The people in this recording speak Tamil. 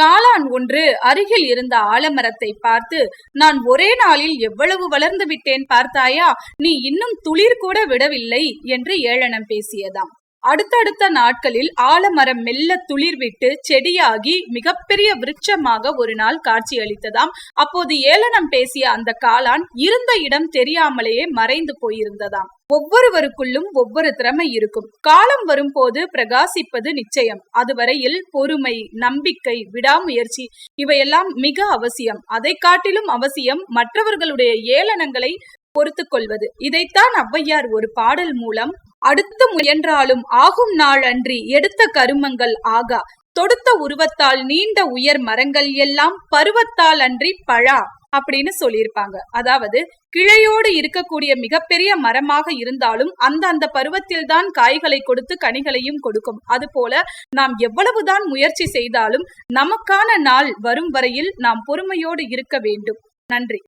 காளான் ஒன்று அருகில் இருந்த ஆலமரத்தை பார்த்து நான் ஒரே நாளில் எவ்வளவு வளர்ந்து விட்டேன் பார்த்தாயா? நீ இன்னும் துளிர் கூட விடவில்லை என்று ஏளனம் பேசியதாம். அடுத்தடுத்த நாட்களில் ஆலமரம் மெல்ல துளிர்விட்டு செடியாகி மிகப்பெரிய விருட்சமாக ஒரு நாள் காட்சியளித்ததாம். அப்போது ஏளனம் பேசிய அந்த காளான் இருந்த இடம் தெரியாமலேயே மறைந்து போயிருந்ததாம். ஒவ்வொருவருக்குள்ளும் ஒவ்வொரு திறமை இருக்கும். காலம் வரும்போது பிரகாசிப்பது நிச்சயம். அதுவரையில் பொறுமை நம்பிக்கை விடாமுயற்சி இவையெல்லாம் மிக அவசியம். அதை காட்டிலும் அவசியம் மற்றவர்களுடைய ஏளனங்களை பொறுத்து கொள்வது இதைத்தான் ஔவையார் ஒரு பாடல் மூலம் அடுத்து முயன்றாலும் ஆகும் நாள் அன்றி எடுத்த கருமங்கள் ஆகா. தொடுத்த உருவத்தால் நீண்ட உயர் மரங்கள் எல்லாம் பருவத்தால் அன்றி பழா அப்படின்னு சொல்லியிருப்பாங்க. அதாவது கிளையோடு இருக்கக்கூடிய மிகப்பெரிய மரமாக இருந்தாலும் அந்த அந்த பருவத்தில் தான் காய்களை கொடுத்து கனிகளையும் கொடுக்கும். அதுபோல நாம் எவ்வளவுதான் முயற்சி செய்தாலும் நமக்கான நாள் வரும் வரையில் நாம் பொறுமையோடு இருக்க வேண்டும். நன்றி.